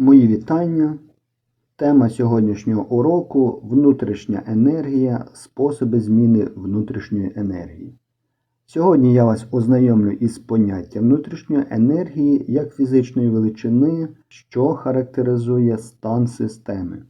Мої вітання. Тема сьогоднішнього уроку внутрішня енергія, способи зміни внутрішньої енергії. Сьогодні я вас ознайомлю із поняттям внутрішньої енергії як фізичної величини, що характеризує стан системи.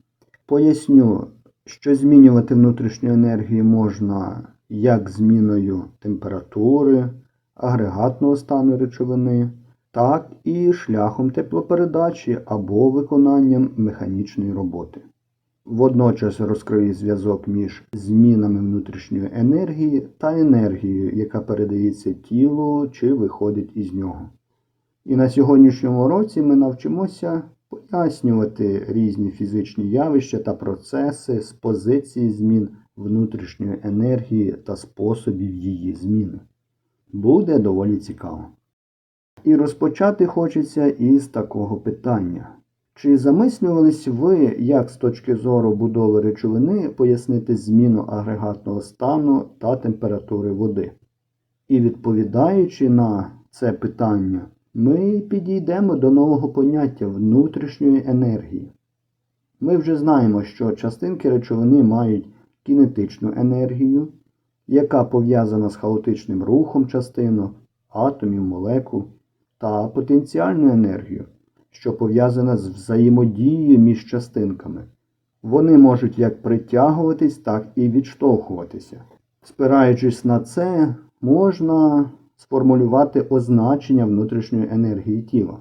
Поясню, що змінювати внутрішню енергію можна як зміною температури, агрегатного стану речовини, так і шляхом теплопередачі або виконанням механічної роботи. Водночас розкрию зв'язок між змінами внутрішньої енергії та енергією, яка передається тілу чи виходить із нього. І на сьогоднішньому році ми навчимося пояснювати різні фізичні явища та процеси з позиції змін внутрішньої енергії та способів її зміни. Буде доволі цікаво. І розпочати хочеться із такого питання. Чи замислювались ви, як з точки зору будови речовини пояснити зміну агрегатного стану та температури води? І відповідаючи на це питання, ми підійдемо до нового поняття внутрішньої енергії. Ми вже знаємо, що частинки речовини мають кінетичну енергію, яка пов'язана з хаотичним рухом частинок, атомів, молекул, та потенціальну енергію, що пов'язана з взаємодією між частинками. Вони можуть як притягуватись, так і відштовхуватися. Спираючись на це, можна сформулювати означення внутрішньої енергії тіла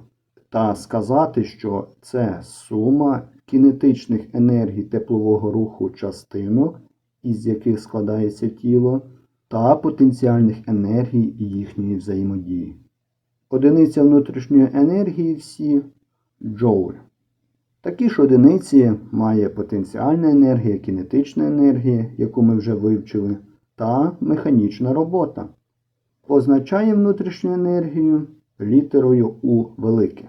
та сказати, що це сума кінетичних енергій теплового руху частинок, із яких складається тіло, та потенціальних енергій їхньої взаємодії. Одиниця внутрішньої енергії всі джоуль. Такі ж одиниці має потенціальна енергія, кінетична енергія, яку ми вже вивчили, та механічна робота. Позначає внутрішню енергію літерою У велике.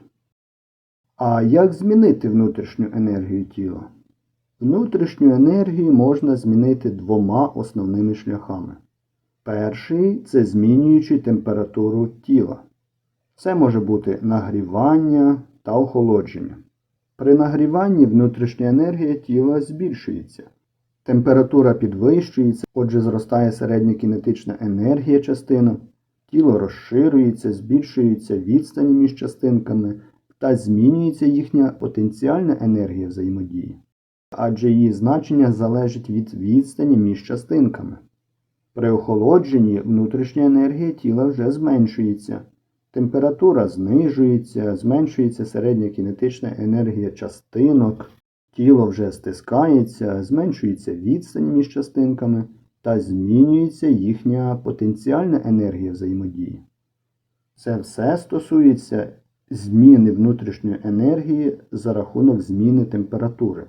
А як змінити внутрішню енергію тіла? Внутрішню енергію можна змінити двома основними шляхами. Перший це змінюючи температуру тіла. Це може бути нагрівання та охолодження. При нагріванні внутрішня енергія тіла збільшується. Температура підвищується, отже, зростає середня кінетична енергія частинок, тіло розширюється, збільшується відстані між частинками та змінюється їхня потенціальна енергія взаємодії, адже її значення залежить від відстані між частинками. При охолодженні внутрішня енергія тіла вже зменшується. Температура знижується, зменшується середня кінетична енергія частинок, тіло вже стискається, зменшується відстань між частинками та змінюється їхня потенціальна енергія взаємодії. Це все стосується зміни внутрішньої енергії за рахунок зміни температури.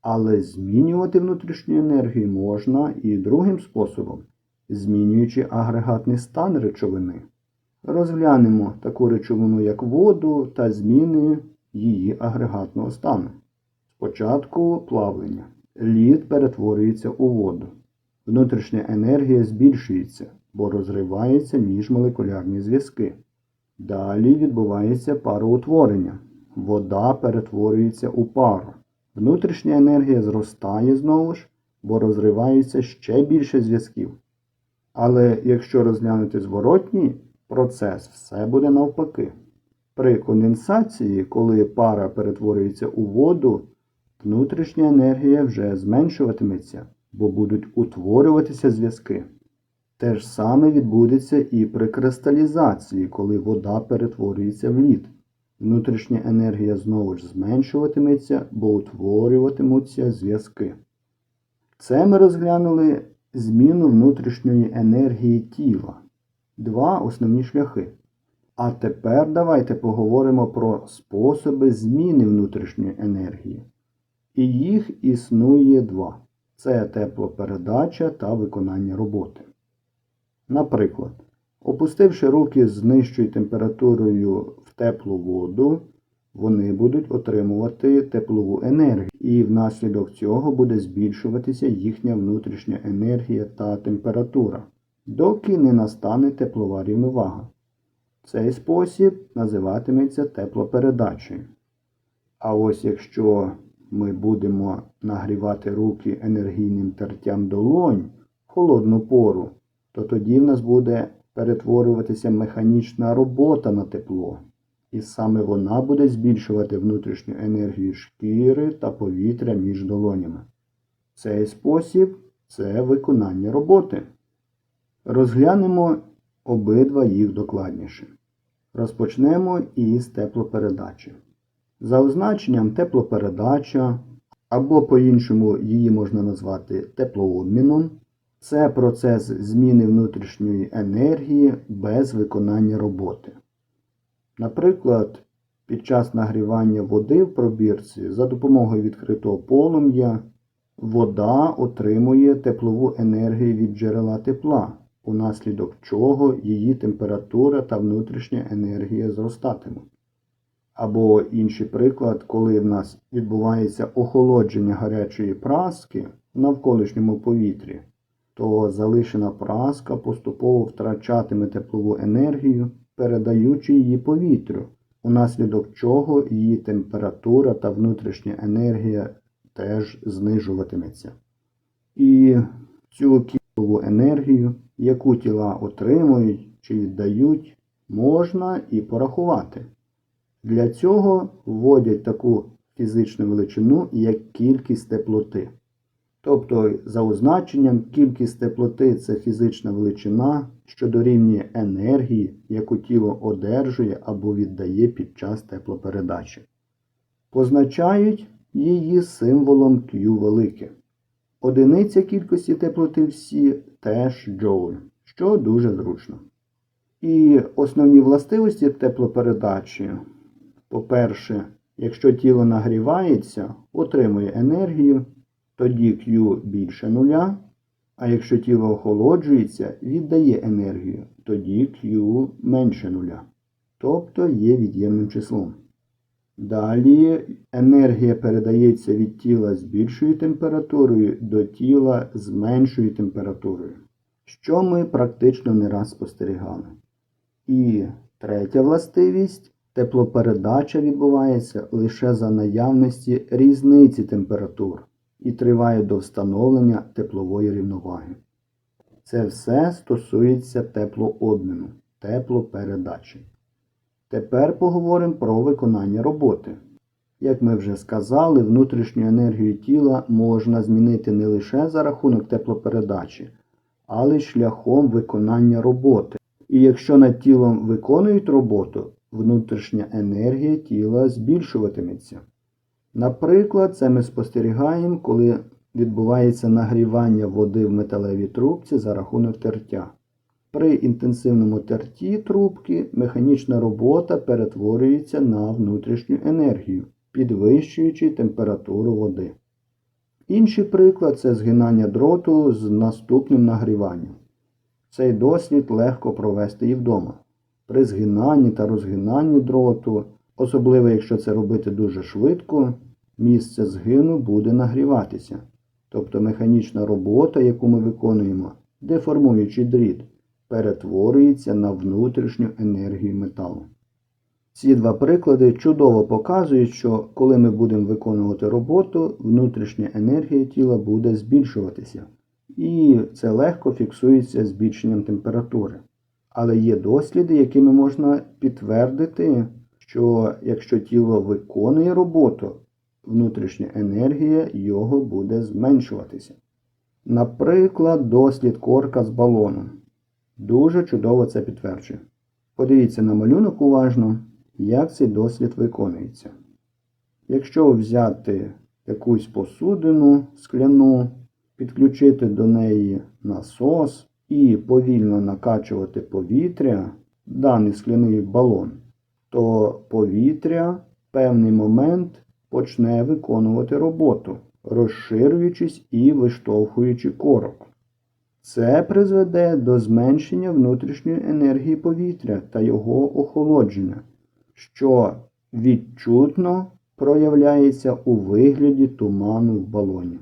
Але змінювати внутрішню енергію можна і другим способом, змінюючи агрегатний стан речовини. Розглянемо таку речовину, як воду та зміни її агрегатного стану. Спочатку плавлення. Лід перетворюється у воду. Внутрішня енергія збільшується, бо розриваються міжмолекулярні зв'язки. Далі відбувається пароутворення. Вода перетворюється у пару. Внутрішня енергія зростає знову ж, бо розривається ще більше зв'язків. Але якщо розглянути зворотній процес, все буде навпаки. При конденсації, коли пара перетворюється у воду, внутрішня енергія вже зменшуватиметься, бо будуть утворюватися зв'язки. Те ж саме відбудеться і при кристалізації, коли вода перетворюється в лід. Внутрішня енергія знову ж зменшуватиметься, бо утворюватимуться зв'язки. Це ми розглянули зміну внутрішньої енергії тіла. Два основні шляхи. А тепер давайте поговоримо про способи зміни внутрішньої енергії. І їх існує два: це теплопередача та виконання роботи. Наприклад, опустивши руки з нижчою температурою в теплу воду, вони будуть отримувати теплову енергію, і внаслідок цього буде збільшуватися їхня внутрішня енергія та температура, доки не настане теплова рівновага. Цей спосіб називатиметься теплопередачею. А ось якщо ми будемо нагрівати руки енергійним тертям долонь в холодну пору, то тоді в нас буде перетворюватися механічна робота на тепло. І саме вона буде збільшувати внутрішню енергію шкіри та повітря між долонями. Цей спосіб це виконання роботи. Розглянемо обидва їх докладніше. Розпочнемо із теплопередачі. За означенням теплопередача, або по-іншому її можна назвати теплообміном, це процес зміни внутрішньої енергії без виконання роботи. Наприклад, під час нагрівання води в пробірці за допомогою відкритого полум'я вода отримує теплову енергію від джерела тепла, унаслідок чого її температура та внутрішня енергія зростатимуть. Або інший приклад, коли в нас відбувається охолодження гарячої праски в навколишньому повітрі, то залишена праска поступово втрачатиме теплову енергію, передаючи її повітрю, унаслідок чого її температура та внутрішня енергія теж знижуватиметься. І цю кілову енергію, яку тіла отримують чи віддають, можна і порахувати. Для цього вводять таку фізичну величину, як кількість теплоти. Тобто, за означенням, кількість теплоти це фізична величина, що дорівнює енергії, яку тіло одержує або віддає під час теплопередачі. Позначають її символом Q велике. Одиниця кількості теплоти всі теж джоуль, що дуже зручно. І основні властивості теплопередачі. По-перше, якщо тіло нагрівається, отримує енергію, тоді Q більше нуля. А якщо тіло охолоджується, віддає енергію, тоді Q менше нуля. Тобто є від'ємним числом. Далі енергія передається від тіла з більшою температурою до тіла з меншою температурою, що ми практично не раз спостерігали. І третя властивість теплопередача відбувається лише за наявності різниці температур і триває до встановлення теплової рівноваги. Це все стосується теплообміну, теплопередачі. Тепер поговоримо про виконання роботи. Як ми вже сказали, внутрішню енергію тіла можна змінити не лише за рахунок теплопередачі, але й шляхом виконання роботи. І якщо над тілом виконують роботу, внутрішня енергія тіла збільшуватиметься. Наприклад, це ми спостерігаємо, коли відбувається нагрівання води в металевій трубці за рахунок тертя. При інтенсивному терті трубки механічна робота перетворюється на внутрішню енергію, підвищуючи температуру води. Інший приклад це згинання дроту з наступним нагріванням. Цей дослід легко провести і вдома. При згинанні та розгинанні дроту, особливо якщо це робити дуже швидко, місце згину буде нагріватися. Тобто механічна робота, яку ми виконуємо, деформуючи дріт, перетворюється на внутрішню енергію металу. Ці два приклади чудово показують, що коли ми будемо виконувати роботу, внутрішня енергія тіла буде збільшуватися. І це легко фіксується збільшенням температури. Але є досліди, якими можна підтвердити, що якщо тіло виконує роботу, внутрішня енергія його буде зменшуватися. Наприклад, дослід корка з балоном. Дуже чудово це підтверджує. Подивіться на малюнок уважно, як цей дослід виконується. Якщо взяти якусь посудину скляну, підключити до неї насос і повільно накачувати повітря, даний скляний балон, то повітря в певний момент почне виконувати роботу, розширюючись і виштовхуючи корок. Це призведе до зменшення внутрішньої енергії повітря та його охолодження, що відчутно проявляється у вигляді туману в балоні.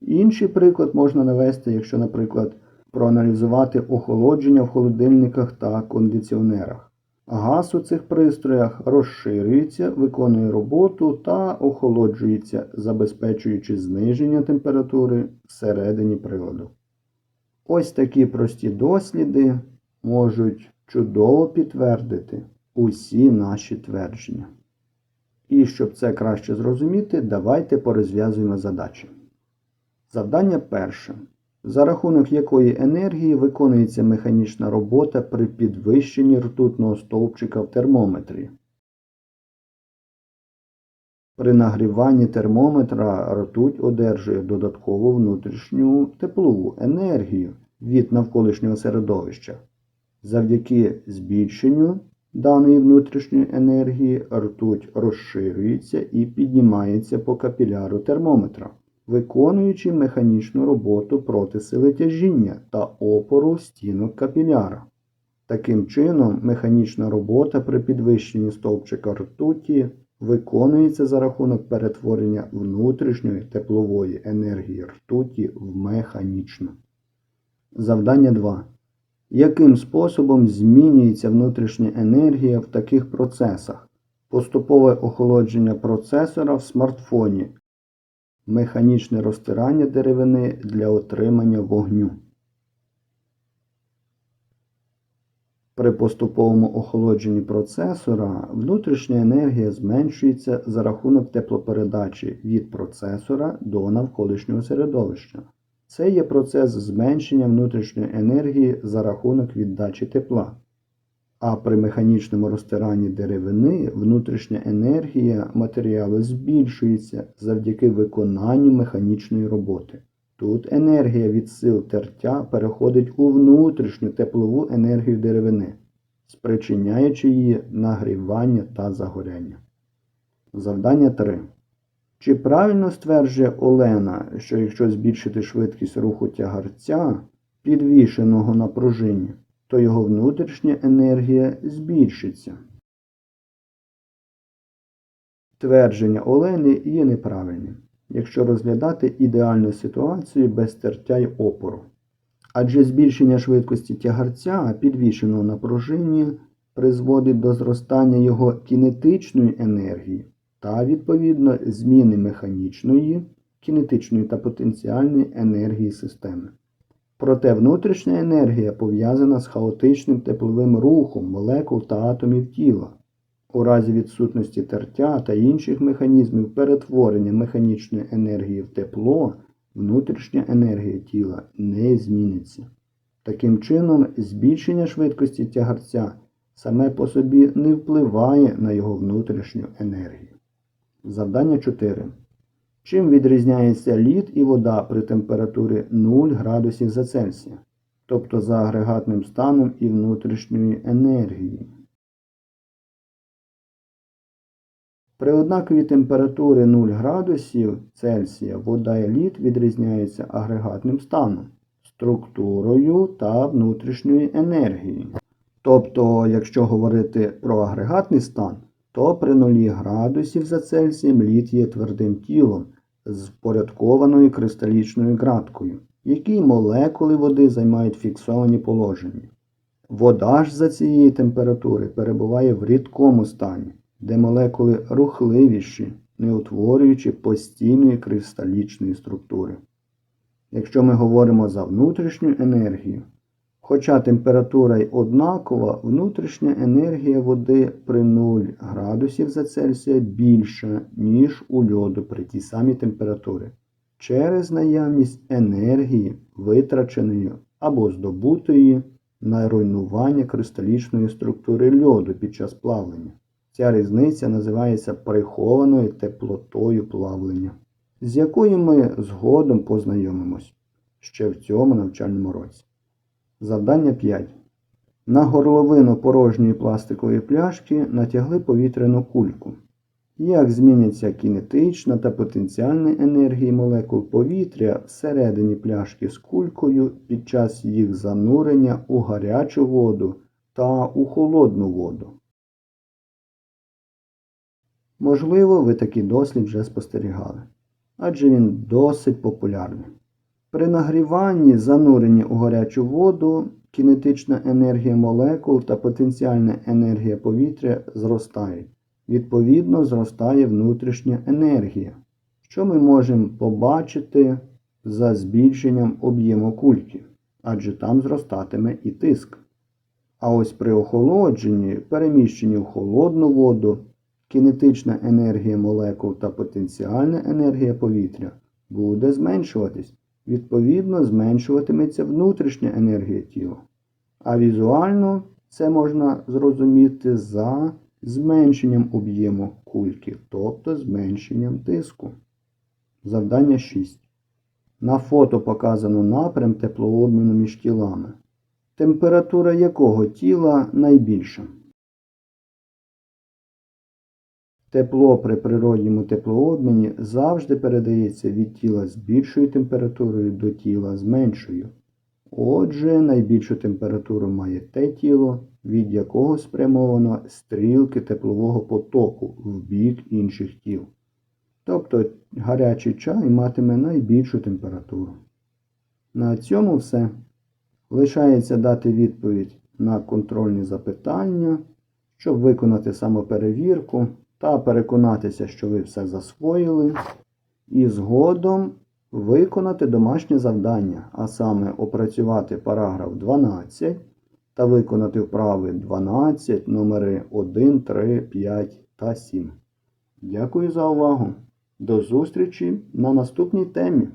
Інший приклад можна навести, якщо, наприклад, проаналізувати охолодження в холодильниках та кондиціонерах, Газ у цих пристроях розширюється, виконує роботу та охолоджується, забезпечуючи зниження температури всередині приладу. Ось такі прості досліди можуть чудово підтвердити усі наші твердження. І щоб це краще зрозуміти, давайте порозв'язуємо задачі. Завдання перше. За рахунок якої енергії виконується механічна робота при підвищенні ртутного стовпчика в термометрі. При нагріванні термометра ртуть одержує додаткову внутрішню теплову енергію від навколишнього середовища. Завдяки збільшенню даної внутрішньої енергії ртуть розширюється і піднімається по капіляру термометра, виконуючи механічну роботу проти сили тяжіння та опору стінок капіляра. Таким чином, механічна робота при підвищенні стовпчика ртуті виконується за рахунок перетворення внутрішньої теплової енергії ртуті в механічну. Завдання 2. Яким способом змінюється внутрішня енергія в таких процесах? Поступове охолодження процесора в смартфоні, механічне розтирання деревини для отримання вогню. При поступовому охолодженні процесора внутрішня енергія зменшується за рахунок теплопередачі від процесора до навколишнього середовища. Це є процес зменшення внутрішньої енергії за рахунок віддачі тепла. А при механічному розтиранні деревини внутрішня енергія матеріалу збільшується завдяки виконанню механічної роботи. Тут енергія від сил тертя переходить у внутрішню теплову енергію деревини, спричиняючи її нагрівання та загоряння. Завдання 3. Чи правильно стверджує Олена, що якщо збільшити швидкість руху тягарця, підвішеного на пружині, то його внутрішня енергія збільшиться? Твердження Олени є неправильним, якщо розглядати ідеальну ситуацію без тертя й опору. Адже збільшення швидкості тягарця, підвішеного на пружині, призводить до зростання його кінетичної енергії та, відповідно, зміни механічної, кінетичної та потенціальної енергії системи. Проте внутрішня енергія пов'язана з хаотичним тепловим рухом молекул та атомів тіла. У разі відсутності тертя та інших механізмів перетворення механічної енергії в тепло, внутрішня енергія тіла не зміниться. Таким чином, збільшення швидкості тягарця саме по собі не впливає на його внутрішню енергію. Завдання 4. Чим відрізняється лід і вода при температурі 0 градусів за Цельсія, тобто за агрегатним станом і внутрішньої енергії? При однаковій температурі 0 градусів Цельсія вода і лід відрізняються агрегатним станом, структурою та внутрішньою енергією. Тобто, якщо говорити про агрегатний стан, то при 0 градусів за Цельсієм лід є твердим тілом з впорядкованою кристалічною ґраткою, якій молекули води займають фіксовані положення. Вода ж за цієї температури перебуває в рідкому стані, де молекули рухливіші, не утворюючи постійної кристалічної структури. Якщо ми говоримо за внутрішню енергію, Хоча температура й однакова, внутрішня енергія води при 0 градусів за Цельсія більша, ніж у льоду при тій самій температурі, через наявність енергії, витраченої або здобутої на руйнування кристалічної структури льоду під час плавлення. Ця різниця називається прихованою теплотою плавлення, з якою ми згодом познайомимось ще в цьому навчальному році. Завдання 5. На горловину порожньої пластикової пляшки натягли повітряну кульку. Як зміняться кінетична та потенціальна енергії молекул повітря всередині пляшки з кулькою під час їх занурення у гарячу воду та у холодну воду? Можливо, ви такий дослід вже спостерігали, адже він досить популярний. При нагріванні, зануренні у гарячу воду, кінетична енергія молекул та потенціальна енергія повітря зростають. Відповідно, зростає внутрішня енергія, що ми можемо побачити за збільшенням об'єму кульки, адже там зростатиме і тиск. А ось при охолодженні, переміщенні в холодну воду, кінетична енергія молекул та потенціальна енергія повітря буде зменшуватись. Відповідно, зменшуватиметься внутрішня енергія тіла. А візуально це можна зрозуміти за зменшенням об'єму кульки, тобто зменшенням тиску. Завдання 6. На фото показано напрям теплообміну між тілами. Температура якого тіла найбільша? Тепло при природньому теплообміні завжди передається від тіла з більшою температурою до тіла з меншою. Отже, найбільшу температуру має те тіло, від якого спрямовано стрілки теплового потоку в бік інших тіл. Тобто гарячий чай матиме найбільшу температуру. На цьому все. Лишається дати відповідь на контрольні запитання, щоб виконати самоперевірку та переконатися, що ви все засвоїли. І згодом виконати домашнє завдання, а саме опрацювати параграф 12 та виконати вправи 12, номери 1, 3, 5 та 7. Дякую за увагу. До зустрічі на наступній темі.